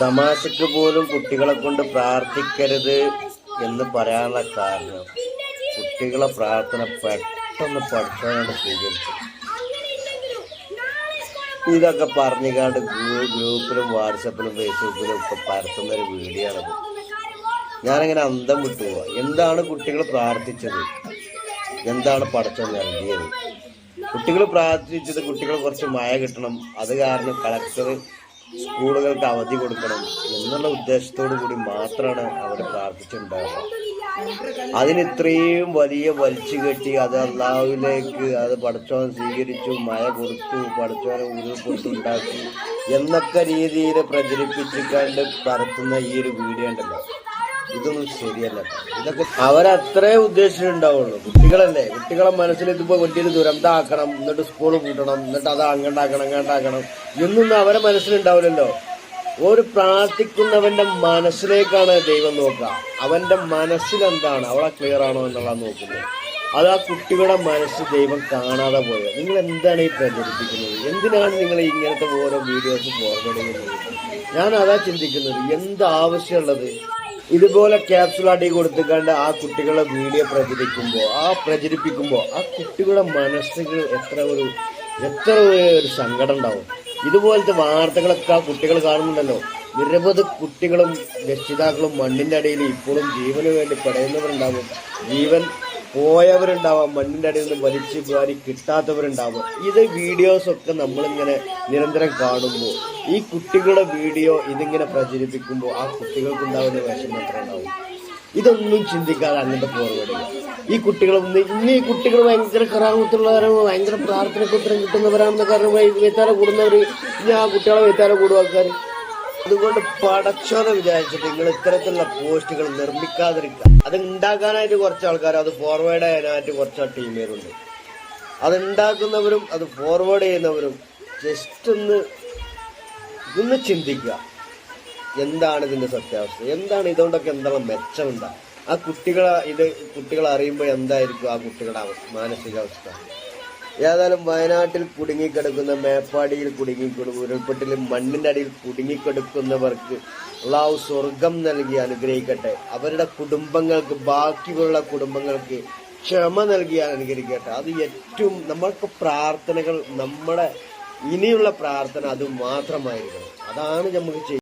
തമാശക്ക് പോലും കുട്ടികളെ കൊണ്ട് പ്രാർത്ഥിക്കരുത് എന്ന് പറയാനുള്ള കാരണം കുട്ടികളെ പ്രാർത്ഥന പെട്ടെന്ന് പഠിക്കാനാണ് സ്വീകരിച്ചത് ഇതൊക്കെ പറഞ്ഞുകാണ്ട് ഗ്രൂ- ഗ്രൂപ്പിലും വാട്സപ്പിലും ഫേസ്ബുക്കിലും ഒക്കെ പരത്തുന്ന ഒരു വീഡിയോ ആണത് ഞാനിങ്ങനെ അന്തം വിട്ടു പോവാ. എന്താണ് കുട്ടികൾ പ്രാർത്ഥിച്ചത്? എന്താണ് പഠിച്ചത് നൽകിയത്? കുട്ടികൾ പ്രാർത്ഥിച്ചത് കുട്ടികൾ കുറച്ച് മഴ കിട്ടണം. അത് കാരണം കളക്ടർ സ്കൂളുകൾക്ക് അവധി കൊടുക്കണം എന്നുള്ള ഉദ്ദേശത്തോടു കൂടി മാത്രമാണ് അവർ പ്രാർത്ഥിച്ചിട്ടുണ്ടാവുക. അതിന് ഇത്രയും വലിയ വലിച്ചു കെട്ടി അത് അള്ളാഹുവിലേക്ക് അത് പടച്ചോൻ സ്വീകരിച്ചു മഴ കൊടുത്തു പടച്ചോനെ ഉരുൾപൊട്ടുണ്ടാക്കി എന്നൊക്കെ രീതിയിൽ പ്രചരിപ്പിച്ചിക്കാണ്ട് പരത്തുന്ന ഈ ഒരു വീഡിയോ ഉണ്ടല്ലോ. ഇതൊന്നും ശരിയല്ല ഇതൊക്കെ അവരത്രേ ഉദ്ദേശിച്ചിട്ടുണ്ടാവുള്ളൂ കുട്ടികളല്ലേ? കുട്ടികളെ മനസ്സിൽ ഇതിപ്പോ വലിയൊരു ദുരന്തമാക്കണം. എന്നിട്ട് സ്കൂൾ കൂട്ടണം എന്നിട്ട് അത് അങ്ങോട്ടാക്കണം അങ്ങോട്ടാക്കണം എന്നൊന്നും അവരെ മനസ്സിലുണ്ടാവില്ലല്ലോ. ഒരു പ്രാർത്ഥിക്കുന്നവന്റെ മനസ്സിലേക്കാണ് ദൈവം നോക്കുക. അവന്റെ മനസ്സിലെന്താണ്? അവളെ ക്ലിയർ ആണോ എന്നുള്ളത് നോക്കുന്നത്. അത് ആ കുട്ടികളുടെ മനസ്സ് ദൈവം കാണാതെ പോയത്. നിങ്ങൾ എന്താണ് ഈ പ്രചരിപ്പിക്കുന്നത്? എന്തിനാണ് നിങ്ങൾ ഇങ്ങനത്തെ ഓരോ വീഡിയോസ് ഫോർവേഡ് ഞാൻ അതാ ചിന്തിക്കുന്നത്. എന്ത് ആവശ്യമുള്ളത് ഇതുപോലെ ക്യാപ്സുൾ അടി കൊടുത്തുകൊണ്ട് ആ കുട്ടികളെ വീഡിയോ പ്രചരിക്കുമ്പോൾ ആ പ്രചരിപ്പിക്കുമ്പോൾ ആ കുട്ടികളുടെ മനസ്സുകൾ എത്ര ഒരു എത്ര ഒരു സങ്കടം ഉണ്ടാവും. ഇതുപോലത്തെ വാർത്തകളൊക്കെ ആ കുട്ടികൾ കാണുന്നുണ്ടല്ലോ. നിരവധി കുട്ടികളും രക്ഷിതാക്കളും മണ്ണിന്റെ അടിയിൽ ഇപ്പോഴും ജീവന് വേണ്ടി പടയുന്നവരുണ്ടാവും. ജീവൻ പോയവരുണ്ടാവാം മണ്ണിന്റെ അടിയിൽ നിന്ന് വലിച്ചു വാരി കിട്ടാത്തവരുണ്ടാവും. ഇത് വീഡിയോസൊക്കെ നമ്മളിങ്ങനെ നിരന്തരം കാണുമ്പോൾ ഈ കുട്ടികളുടെ വീഡിയോ ഇതിങ്ങനെ പ്രചരിപ്പിക്കുമ്പോൾ ആ കുട്ടികൾക്കുണ്ടാവുന്ന വേഷം എത്ര ഉണ്ടാവും ഇതൊന്നും ചിന്തിക്കാതെ അങ്ങനത്തെ ചെയ്യുക ഈ കുട്ടികൾ ഇന്ന് ഈ കുട്ടികൾ ഭയങ്കര കറാമത്തുള്ളവരാണ് ഭയങ്കര പ്രാർത്ഥന ഉത്തരം കിട്ടുന്നവരാണെന്ന് കാരണം വ്യത്താല കൂടുന്നവർ ഇനി ആ കുട്ടികളെ വ്യത്താല കൂടും ആൾക്കാർ അതുകൊണ്ട് പടച്ചോനെ വിചാരിച്ചിട്ട് നിങ്ങൾ ഇത്തരത്തിലുള്ള പോസ്റ്റുകൾ നിർമ്മിക്കാതിരിക്കുക അത് ഉണ്ടാക്കാനായിട്ട് കുറച്ച് ആൾക്കാർ അത് ഫോർവേഡ് ചെയ്യാനായിട്ട് കുറച്ച് ടീമേരുണ്ട്. അത് ഉണ്ടാക്കുന്നവരും അത് ഫോർവേഡ് ചെയ്യുന്നവരും ജസ്റ്റ് ഒന്ന് ഒന്ന് ചിന്തിക്കുക എന്താണ് ഇതിന്റെ സത്യാവസ്ഥ? എന്താണ് ഇതുകൊണ്ടൊക്കെ എന്താണ് മെച്ചമുണ്ടാ? ആ കുട്ടികളെ ഇത് കുട്ടികൾ അറിയുമ്പോൾ എന്തായിരിക്കും ആ കുട്ടികളുടെ അവസ്ഥ മാനസികാവസ്ഥ ഏതായാലും വയനാട്ടിൽ കുടുങ്ങിക്കിടക്കുന്ന മേപ്പാടിയിൽ കുടുങ്ങിക്കിടക്കും ഉരുൾപൊട്ടിൽ മണ്ണിന്റെ അടിയിൽ കുടുങ്ങിക്കിടക്കുന്നവർക്ക് അള്ളാഹു സ്വർഗം നൽകി അനുഗ്രഹിക്കട്ടെ. അവരുടെ കുടുംബങ്ങൾക്ക് ബാക്കിയുള്ള കുടുംബങ്ങൾക്ക് ക്ഷമ നൽകി അനുഗ്രഹിക്കട്ടെ. അത് ഏറ്റവും നമ്മൾക്ക് പ്രാർത്ഥനകൾ നമ്മുടെ ഇനിയുള്ള പ്രാർത്ഥന അത് മാത്രമായിരിക്കണം. അതാണ് നമുക്ക് ചെയ്യുന്നത്